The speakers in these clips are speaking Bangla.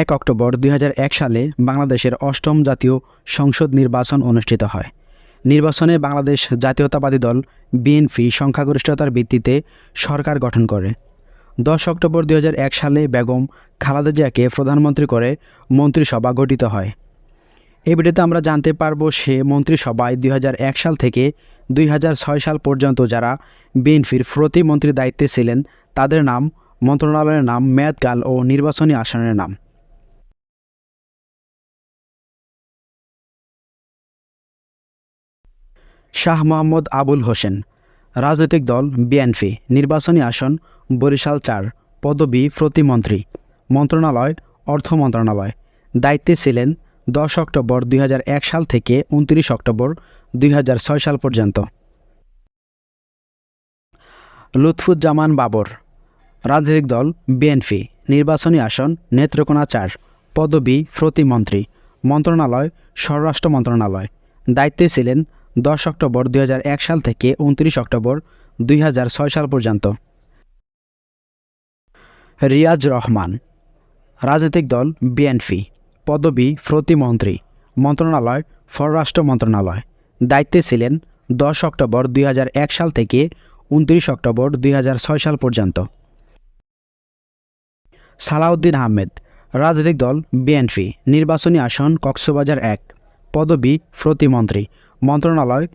এক অক্টোবর দুই হাজার এক সালে বাংলাদেশের অষ্টম জাতীয় সংসদ নির্বাচন অনুষ্ঠিত হয়। নির্বাচনে বাংলাদেশ জাতীয়তাবাদী দল বিএনপি সংখ্যাগরিষ্ঠতার ভিত্তিতে সরকার গঠন করে। দশ অক্টোবর দুই হাজার এক সালে বেগম খালেদা জিয়াকে প্রধানমন্ত্রী করে মন্ত্রিসভা গঠিত হয়। এই ভিডিওতে আমরা জানতে পারব সে মন্ত্রিসভায় দুই হাজার এক সাল থেকে দুই হাজার ছয় সাল পর্যন্ত যারা বিএনপির প্রতিমন্ত্রীর দায়িত্বে ছিলেন, তাদের নাম, মন্ত্রণালয়ের নাম, মেয়াদকাল ও নির্বাচনী আসনের নাম। শাহ মোহাম্মদ আবুল হোসেন। রাজনৈতিক দল বিএনপি। নির্বাচনী আসন বরিশাল চার। পদবি প্রতিমন্ত্রী। মন্ত্রণালয়, অর্থ মন্ত্রণালয়। দায়িত্বে ছিলেন দশ অক্টোবর দুই হাজার এক সাল থেকে উনত্রিশ অক্টোবর দুই হাজার ছয় সাল পর্যন্ত। লুৎফুজ্জামান বাবর। রাজনৈতিক দল বিএনপি। নির্বাচনী আসন নেত্রকোনা চার। পদবি প্রতিমন্ত্রী। মন্ত্রণালয়, স্বরাষ্ট্র মন্ত্রণালয়। দায়িত্বে ছিলেন দশ অক্টোবর দুই হাজার এক সাল থেকে উনত্রিশ অক্টোবর দুই হাজার ছয় সাল পর্যন্ত। রিয়াজ রহমান, রাজনৈতিক দল বিএনপি, পদবি প্রতিমন্ত্রী, মন্ত্রণালয়, পররাষ্ট্র মন্ত্রণালয়। দায়িত্বে ছিলেন দশ অক্টোবর দুই হাজার এক সাল থেকে উনত্রিশ অক্টোবর দুই হাজার ছয় সাল পর্যন্ত। সালাউদ্দিন আহমেদ, রাজনৈতিক দল বিএনপি, নির্বাচনী আসন কক্সবাজার এক, পদবি প্রতিমন্ত্রী মন্ত্রণালয়,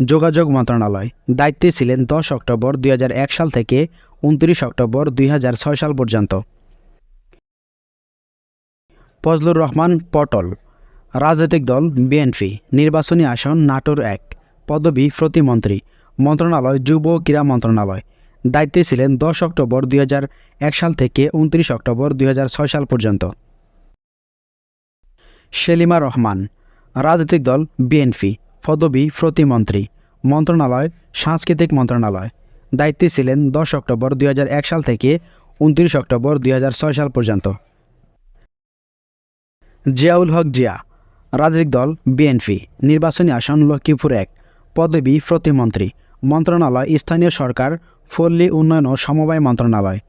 যোগাযোগ মন্ত্রণালয়। দায়িত্বে ছিলেন দশ অক্টোবর দুই হাজার এক সাল থেকে উনত্রিশ অক্টোবর দুই হাজার ছয় সাল পর্যন্ত। ফজলুর রহমান পটল, রাজনৈতিক দল বিএনপি, নির্বাচনী আসন নাটোর এক, পদবি প্রতিমন্ত্রী, মন্ত্রণালয় যুব ক্রীড়া মন্ত্রণালয়। দায়িত্বে ছিলেন দশ অক্টোবর দুই হাজার এক সাল থেকে উনত্রিশ অক্টোবর দুই হাজার ছয় সাল পর্যন্ত। সেলিমা রহমান, রাজনৈতিক দল বিএনপি পদবি প্রতিমন্ত্রী, মন্ত্রণালয়, সাংস্কৃতিক মন্ত্রণালয়। দায়িত্বে ছিলেন দশ অক্টোবর দুই হাজার এক সাল থেকে উনত্রিশ অক্টোবর দুই হাজার ছয় সাল পর্যন্ত। জিয়াউল হক জিয়া, রাজনৈতিক দল বিএনপি, নির্বাচনী আসন লক্ষ্মীপুর এক, পদবি প্রতিমন্ত্রী, মন্ত্রণালয়, স্থানীয় সরকার, পল্লী উন্নয়ন ও সমবায় মন্ত্রণালয়।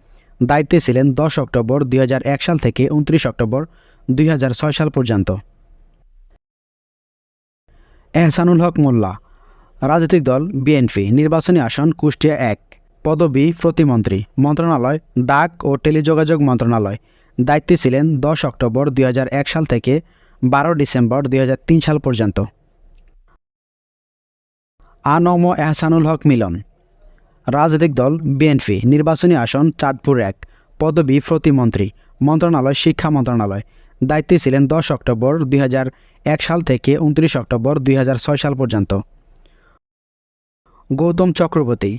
দায়িত্বে ছিলেন দশ অক্টোবর দুই হাজার এক সাল থেকে উনত্রিশ অক্টোবর দুই হাজার ছয় সাল পর্যন্ত। এহসানুল হক মোল্লা। রাজনৈতিক দল বিএনপি, নির্বাচনী আসন কুষ্টিয়া এক। পদবি প্রতিমন্ত্রী, মন্ত্রণালয়, ডাক ও টেলিযোগাযোগ মন্ত্রণালয়। দায়িত্বে ছিলেন দশ অক্টোবর দুই হাজার এক সাল থেকে বারো ডিসেম্বর দুই হাজার তিন সাল পর্যন্ত। আনম এহসানুল হক মিলন। রাজনৈতিক দল বিএনপি, নির্বাচনী আসন চাঁদপুর এক। পদবি প্রতিমন্ত্রী, মন্ত্রণালয়, শিক্ষা মন্ত্রণালয়। দায়িত্বে ছিলেন দশ অক্টোবর দুই হাজার এক সাল থেকে উনত্রিশ অক্টোবর দুই হাজার ছয় সাল পর্যন্ত। গৌতম চক্রবর্তী,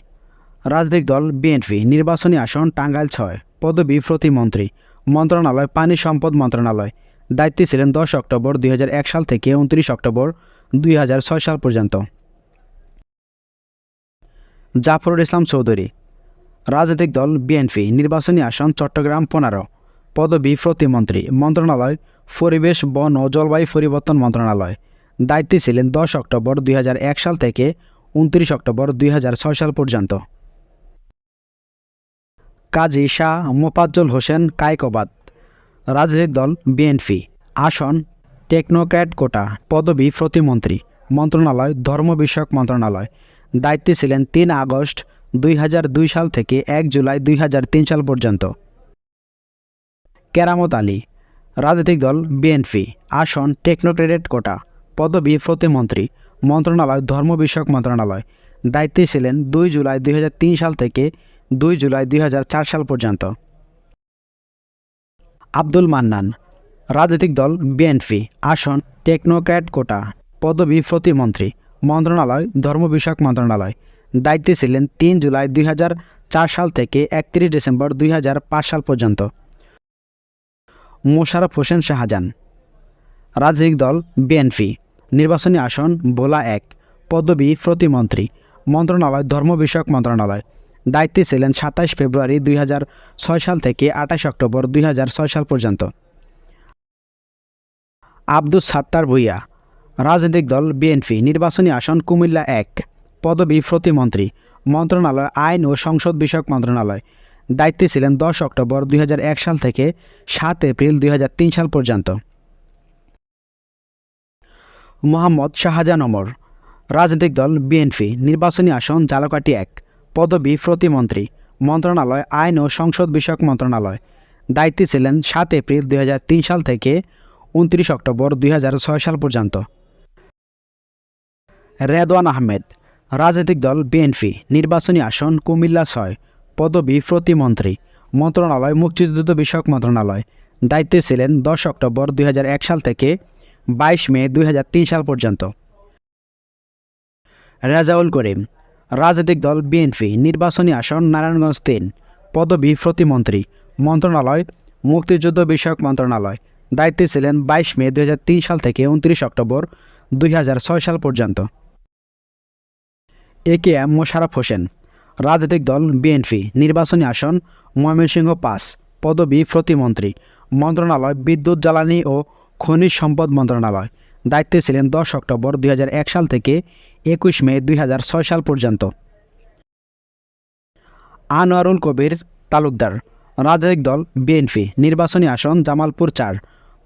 রাজনৈতিক দল বিএনপি, নির্বাচনী আসন, টাঙ্গাইল ছয়, পদবি প্রতিমন্ত্রী মন্ত্রণালয়, পানি সম্পদ মন্ত্রণালয়। দায়িত্বে ছিলেন দশ অক্টোবর দুই হাজার এক সাল থেকে উনত্রিশ অক্টোবর দুই হাজার ছয় সাল পর্যন্ত। জাফরুল ইসলাম চৌধুরী, রাজনৈতিক দল বিএনপি, নির্বাচনী আসন, চট্টগ্রাম পনেরো। পদবি প্রতিমন্ত্রী, মন্ত্রণালয়, পরিবেশ, বন ও জলবায়ু পরিবর্তন মন্ত্রণালয়। দায়িত্বে ছিলেন দশ অক্টোবর দুই হাজার এক সাল থেকে উনত্রিশ অক্টোবর দুই হাজার ছয় সাল পর্যন্ত। কাজী শাহ মোফাজ্জল হোসেন কায়কোবাদ, রাজনৈতিক দল বিএনপি। আসন, টেকনোক্র্যাট কোটা, পদবি প্রতিমন্ত্রী, মন্ত্রণালয়, ধর্ম বিষয়ক মন্ত্রণালয়। দায়িত্বে ছিলেন তিন আগস্ট দুই হাজার দুই সাল থেকে এক জুলাই দুই হাজার তিন সাল পর্যন্ত। কেরামত আলী, রাজনৈতিক দল বিএনপি, আসন টেকনোক্রেটেড কোটা, পদবি, প্রতিমন্ত্রী, মন্ত্রণালয়, ধর্ম বিষয়ক মন্ত্রণালয়। দায়িত্বে ছিলেন দুই জুলাই দুই হাজার তিন সাল থেকে দুই জুলাই দুই হাজার চার সাল পর্যন্ত। আব্দুল মান্নান, রাজনৈতিক দল বিএনপি, আসন টেকনোক্র্যাট কোটা, পদবি, প্রতিমন্ত্রী, মন্ত্রণালয়, ধর্ম বিষয়ক মন্ত্রণালয়। দায়িত্বে ছিলেন তিন জুলাই দুই হাজার চার সাল থেকে একত্রিশ ডিসেম্বর দুই হাজার পাঁচ সাল পর্যন্ত। মোশারফ হোসেন শাহজাহান। রাজনৈতিক দল বিএনপি। নির্বাচনী আসন ভোলা এক। পদবী প্রতিমন্ত্রী। মন্ত্রণালয়, ধর্ম বিষয়ক মন্ত্রণালয়। দায়িত্বে ছিলেন সাতাশ ফেব্রুয়ারি দুই হাজার ছয় সাল থেকে আঠাশ অক্টোবর দুই হাজার ছয় সাল পর্যন্ত। আব্দুস সাত্তার ভুইয়া। রাজনৈতিক দল বিএনপি। নির্বাচনী আসন কুমিল্লা এক। পদবী প্রতিমন্ত্রী। মন্ত্রণালয়, আইন ও সংসদ বিষয়ক মন্ত্রণালয়। দায়িত্বে ছিলেন দশ অক্টোবর দুই হাজার এক সাল থেকে সাত এপ্রিল দুই হাজার তিন সাল পর্যন্ত। মোহাম্মদ শাহজাহান ওমর, রাজনৈতিক দল বিএনপি, নির্বাচনী আসন জালকাটি এক, পদবি প্রতিমন্ত্রী, মন্ত্রণালয়, আইন ও সংসদ বিষয়ক মন্ত্রণালয়। দায়িত্বে ছিলেন সাত এপ্রিল দুই হাজার তিন সাল থেকে উনত্রিশ অক্টোবর দুই হাজার ছয় সাল পর্যন্ত। রেদওয়ান আহমেদ, রাজনৈতিক দল বিএনপি, নির্বাচনী আসন কুমিল্লা ছয় পদবি প্রতিমন্ত্রী। মন্ত্রণালয়, মুক্তিযুদ্ধ বিষয়ক মন্ত্রণালয়। দায়িত্বে ছিলেন দশ অক্টোবর দুই হাজার এক সাল থেকে বাইশ মে দুই হাজার তিন সাল পর্যন্ত। রাজাউল করিম, রাজনৈতিক দল বিএনপি, নির্বাচনী আসন, নারায়ণগঞ্জ তিন। পদবি প্রতিমন্ত্রী, মন্ত্রণালয়, মুক্তিযুদ্ধ বিষয়ক মন্ত্রণালয়। দায়িত্বে ছিলেন বাইশ মে দু হাজার তিন সাল থেকে উনত্রিশ অক্টোবর দুই হাজার ছয় সাল পর্যন্ত। A K M Mosharraf Hossain রাজনৈতিক দল বিএনপি, নির্বাচনী আসন, ময়মনসিংহ পাঁচ পদবি প্রতিমন্ত্রী, মন্ত্রণালয়, বিদ্যুৎ, জ্বালানি ও খনিজ সম্পদ মন্ত্রণালয়। দায়িত্বে ছিলেন দশ অক্টোবর দুই হাজার এক সাল থেকে একুশ মে দুই হাজার ছয় সাল পর্যন্ত। আনোয়ারুল কবির তালুকদার, রাজনৈতিক দল বিএনপি, নির্বাচনী আসন জামালপুর চার,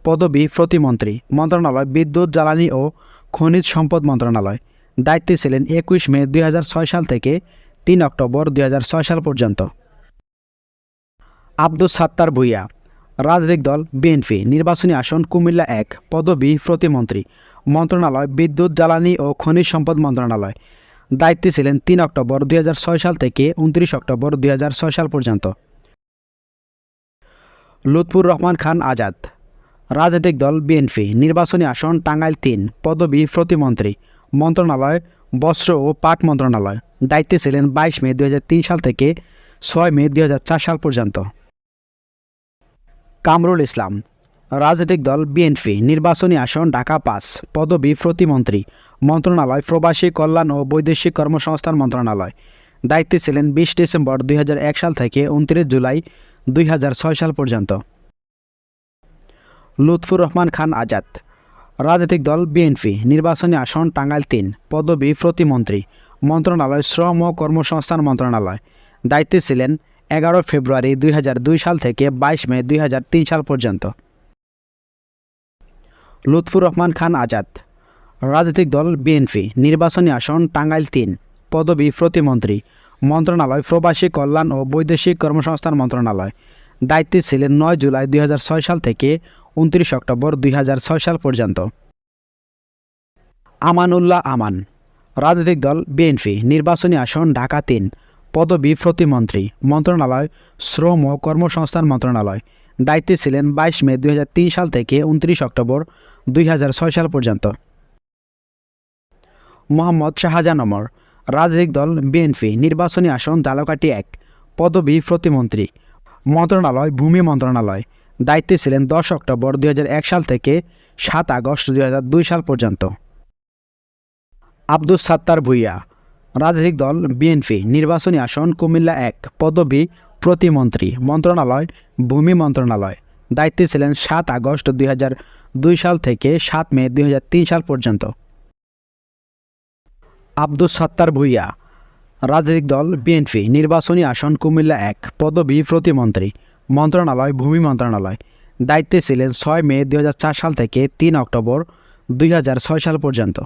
পদবি প্রতিমন্ত্রী, মন্ত্রণালয়, বিদ্যুৎ, জ্বালানি ও খনিজ সম্পদ মন্ত্রণালয়। দায়িত্বে ছিলেন একুশ মে দুই হাজার ছয় সাল থেকে তিন অক্টোবর দুই হাজার ছয় সাল পর্যন্ত। আব্দুস সাত্তার ভুইয়া, রাজনৈতিক দল বিএনপি, নির্বাচনী আসন কুমিল্লা এক, পদবি প্রতিমন্ত্রী, মন্ত্রণালয়, বিদ্যুৎ, জ্বালানি ও খনিজ সম্পদ মন্ত্রণালয়। দায়িত্বে ছিলেন তিন অক্টোবর দুই হাজার ছয় সাল থেকে উনত্রিশ অক্টোবর দুই হাজার ছয় সাল পর্যন্ত। লুৎফুর রহমান খান আজাদ, রাজনৈতিক দল বিএনপি, নির্বাচনী আসন টাঙ্গাইল তিন, পদবি প্রতিমন্ত্রী, মন্ত্রণালয়, বস্ত্র ও পাট মন্ত্রণালয়। দায়িত্বে ছিলেন বাইশ মে দুই হাজার তিন সাল থেকে ছয় মে দুই হাজার চার সাল পর্যন্ত। কামরুল ইসলাম, রাজনৈতিক দল বিএনপি নির্বাচনী আসন ঢাকা পাঁচ, পদবি প্রতিমন্ত্রী, মন্ত্রণালয়, প্রবাসী কল্যাণ ও বৈদেশিক কর্মসংস্থান মন্ত্রণালয়। দায়িত্বে ছিলেন বিশ ডিসেম্বর দুই হাজার এক সাল থেকে উনত্রিশ জুলাই দুই হাজার ছয় সাল পর্যন্ত। লুৎফুর রহমান খান আজাদ, রাজনৈতিক দল বিএনপি নির্বাচনী আসন টাঙ্গাইল তিন, পদবি প্রতিমন্ত্রী মন্ত্রণালয় শ্রম ও কর্মসংস্থান মন্ত্রণালয়। দায়িত্বে ছিলেন এগারো ফেব্রুয়ারি দুই হাজার দুই সাল থেকে বাইশ মে দুই হাজার তিন সাল পর্যন্ত। লুৎফুর রহমান খান আজাদ। রাজনৈতিক দল বিএনপি। নির্বাচনী আসন টাঙ্গাইল তিন। পদবি প্রতিমন্ত্রী। মন্ত্রণালয় প্রবাসী কল্যাণ ও বৈদেশিক কর্মসংস্থান মন্ত্রণালয়। দায়িত্বে ছিলেন নয় জুলাই দুই হাজার ছয় সাল থেকে উনত্রিশ অক্টোবর দুই হাজার ছয় সাল পর্যন্ত। আমানুল্লাহ আমান। রাজনৈতিক দল বিএনপি, নির্বাচনী আসন ঢাকা তিন। পদবি প্রতিমন্ত্রী, মন্ত্রণালয়, শ্রম ও কর্মসংস্থান মন্ত্রণালয়। দায়িত্বে ছিলেন বাইশ মে দুই হাজার তিন সাল থেকে উনত্রিশ অক্টোবর দুই হাজার ছয় সাল পর্যন্ত। মোহাম্মদ শাহজাহান ওমর, রাজনৈতিক দল বিএনপি, নির্বাচনী আসন জালকাটি এক। পদবি প্রতিমন্ত্রী, মন্ত্রণালয়, ভূমি মন্ত্রণালয়। দায়িত্বে ছিলেন দশ অক্টোবর দুই হাজার এক সাল থেকে সাত আগস্ট দুই হাজার দুই সাল পর্যন্ত। আব্দুস সাত্তার ভুইয়া। রাজনৈতিক দল বিএনপি, নির্বাচনী আসন কুমিল্লা এক, পদবি প্রতিমন্ত্রী, মন্ত্রণালয়, ভূমি মন্ত্রণালয়। দায়িত্বে ছিলেন সাত আগস্ট দুই হাজার দুই সাল থেকে সাত মে দুই হাজার তিন সাল পর্যন্ত। আব্দুস সত্তার ভুইয়া। রাজনৈতিক দল বিএনপি, নির্বাচনী আসন কুমিল্লা এক, পদবি প্রতিমন্ত্রী, মন্ত্রণালয়, ভূমি মন্ত্রণালয়। দায়িত্বে ছিলেন ছয় মে দু হাজার চার সাল থেকে তিন অক্টোবর দুই হাজার ছয় সাল পর্যন্ত।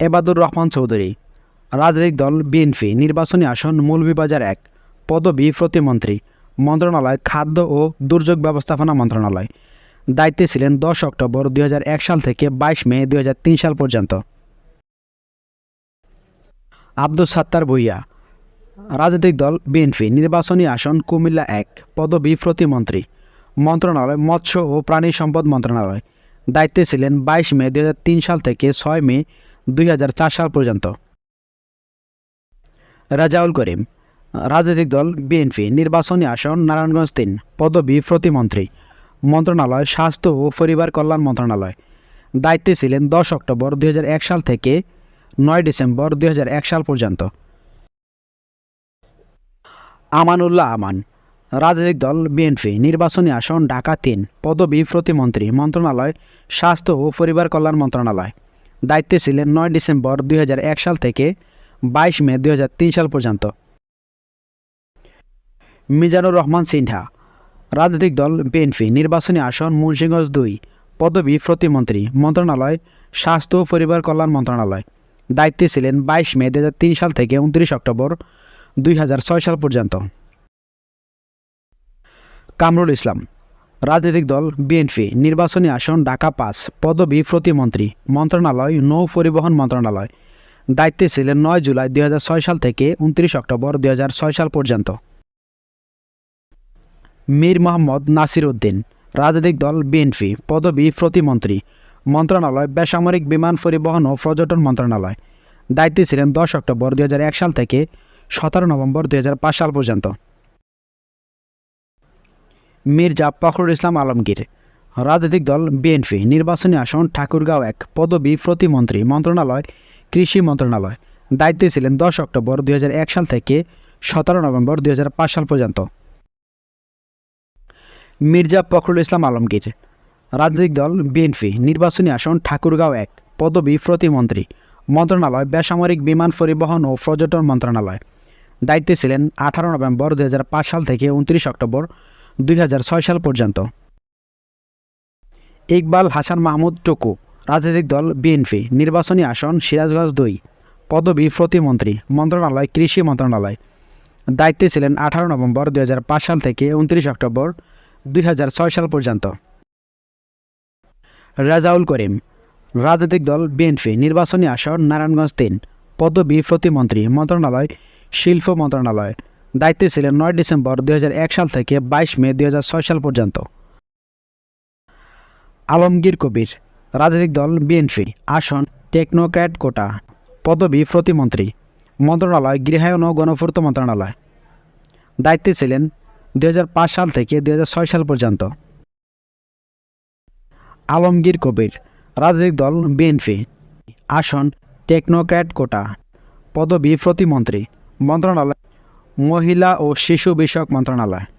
এবাদুর রহমান চৌধুরী, রাজনৈতিক দল বিএনপি, নির্বাচনী আসন মৌলভীবাজার এক, পদবি প্রতিমন্ত্রী, মন্ত্রণালয়, খাদ্য ও দুর্যোগ ব্যবস্থাপনা মন্ত্রণালয়। দায়িত্বে ছিলেন দশ অক্টোবর দুই হাজার এক সাল থেকে বাইশ মে দু হাজার তিন সাল পর্যন্ত। আব্দুল সাত্তার ভুইয়া, রাজনৈতিক দল বিএনপি, নির্বাচনী আসন কুমিল্লা এক, পদবি প্রতিমন্ত্রী, মন্ত্রণালয়, মৎস্য ও প্রাণী সম্পদ মন্ত্রণালয়। দায়িত্বে ছিলেন বাইশ মে দু হাজার তিন সাল থেকে ছয় মে দুই হাজার চার সাল পর্যন্ত। রাজাউল করিম, রাজনৈতিক দল বিএনপি, নির্বাচনী আসন, নারায়ণগঞ্জ তিন, পদবি, প্রতিমন্ত্রী, মন্ত্রণালয়, স্বাস্থ্য ও পরিবার কল্যাণ মন্ত্রণালয়। দায়িত্বে ছিলেন দশ অক্টোবর দু হাজার এক সাল থেকে নয় ডিসেম্বর দু হাজার এক সাল পর্যন্ত। আমানুল্লাহ আমান, রাজনৈতিক দল বিএনপি, নির্বাচনী আসন, ঢাকা তিন, পদবি, প্রতিমন্ত্রী, মন্ত্রণালয়, স্বাস্থ্য ও পরিবার কল্যাণ মন্ত্রণালয়। দায়িত্বে ছিলেন নয় ডিসেম্বর দুই হাজার এক সাল থেকে বাইশ মে দু হাজার তিন সাল পর্যন্ত। মিজানুর রহমান সিনহা, রাজনৈতিক দল বিএনপি, নির্বাচনী আসন মুন্সিগঞ্জ দুই, পদবী প্রতিমন্ত্রী, মন্ত্রণালয়, স্বাস্থ্য ও পরিবার কল্যাণ মন্ত্রণালয়। দায়িত্বে ছিলেন বাইশ মে দু হাজার তিন সাল থেকে উনত্রিশ অক্টোবর দুই হাজার ছয় সাল পর্যন্ত। কামরুল ইসলাম রাজনৈতিক দল বিএনপি, নির্বাচনী আসন, ঢাকা পাঁচ, পদবি, প্রতিমন্ত্রী, মন্ত্রণালয়, নৌ পরিবহন মন্ত্রণালয়। দায়িত্বে ছিলেন নয় জুলাই দু হাজার ছয় সাল থেকে উনত্রিশ অক্টোবর দু হাজার ছয় সাল পর্যন্ত। মীর মোহাম্মদ নাসির উদ্দিন, রাজনৈতিক দল বিএনপি, পদবি, প্রতিমন্ত্রী, মন্ত্রণালয়, বেসামরিক বিমান পরিবহন ও পর্যটন মন্ত্রণালয়। দায়িত্বে ছিলেন দশ অক্টোবর দু হাজার এক সাল থেকে সতেরো নভেম্বর দু হাজার পাঁচ সাল পর্যন্ত। মির্জা ফখরুল ইসলাম আলমগীর। রাজনৈতিক দল বিএনপি নির্বাচনী আসন ঠাকুরগাঁও এক। পদবি প্রতিমন্ত্রী মন্ত্রণালয়, কৃষি মন্ত্রণালয়। দায়িত্বে ছিলেন দশ অক্টোবর দুই হাজার এক সাল থেকে সতেরো নভেম্বর দুই হাজার পাঁচ সাল পর্যন্ত। মির্জা ফখরুল ইসলাম আলমগীর। রাজনৈতিক দল বিএনপি নির্বাচনী আসন ঠাকুরগাঁও এক। পদবি প্রতিমন্ত্রী মন্ত্রণালয়, বেসামরিক বিমান পরিবহন ও পর্যটন মন্ত্রণালয়। দায়িত্বে ছিলেন আঠারো নভেম্বর দুই হাজার পাঁচ সাল থেকে উনত্রিশ অক্টোবর দুই হাজার ছয় সাল পর্যন্ত। ইকবাল হাসান মাহমুদ টুকু, রাজনৈতিক দল বিএনপি, নির্বাচনী আসন সিরাজগঞ্জ দুই, পদবি প্রতিমন্ত্রী, মন্ত্রণালয়, কৃষি মন্ত্রণালয়। দায়িত্বে ছিলেন আঠারো নভেম্বর দুই হাজার পাঁচ সাল থেকে উনত্রিশ অক্টোবর দুই হাজার ছয় সাল পর্যন্ত। রাজাউল করিম, রাজনৈতিক দল বিএনপি, নির্বাচনী আসন নারায়ণগঞ্জ তিন, পদবি প্রতিমন্ত্রী, মন্ত্রণালয়, শিল্প মন্ত্রণালয়। দায়িত্বে ছিলেন নয় ডিসেম্বর দুই হাজার এক সাল থেকে বাইশ মে দু হাজার ছয় সাল পর্যন্ত। আলমগীর কবির, রাজনৈতিক দল বিএনপি, আসন, টেকনোক্র্যাট কোটা, পদবি প্রতিমন্ত্রী, মন্ত্রণালয়, গৃহায়ন ও গণপূর্ত মন্ত্রণালয়। দায়িত্বে ছিলেন দু হাজার পাঁচ সাল থেকে দু হাজার ছয় সাল পর্যন্ত। আলমগীর কবির, রাজনৈতিক দল বিএনপি, আসন, টেকনোক্র্যাট কোটা, পদবি প্রতিমন্ত্রী, মন্ত্রণালয় মহিলা ও শিশু বিষয়ক মন্ত্রণালয়।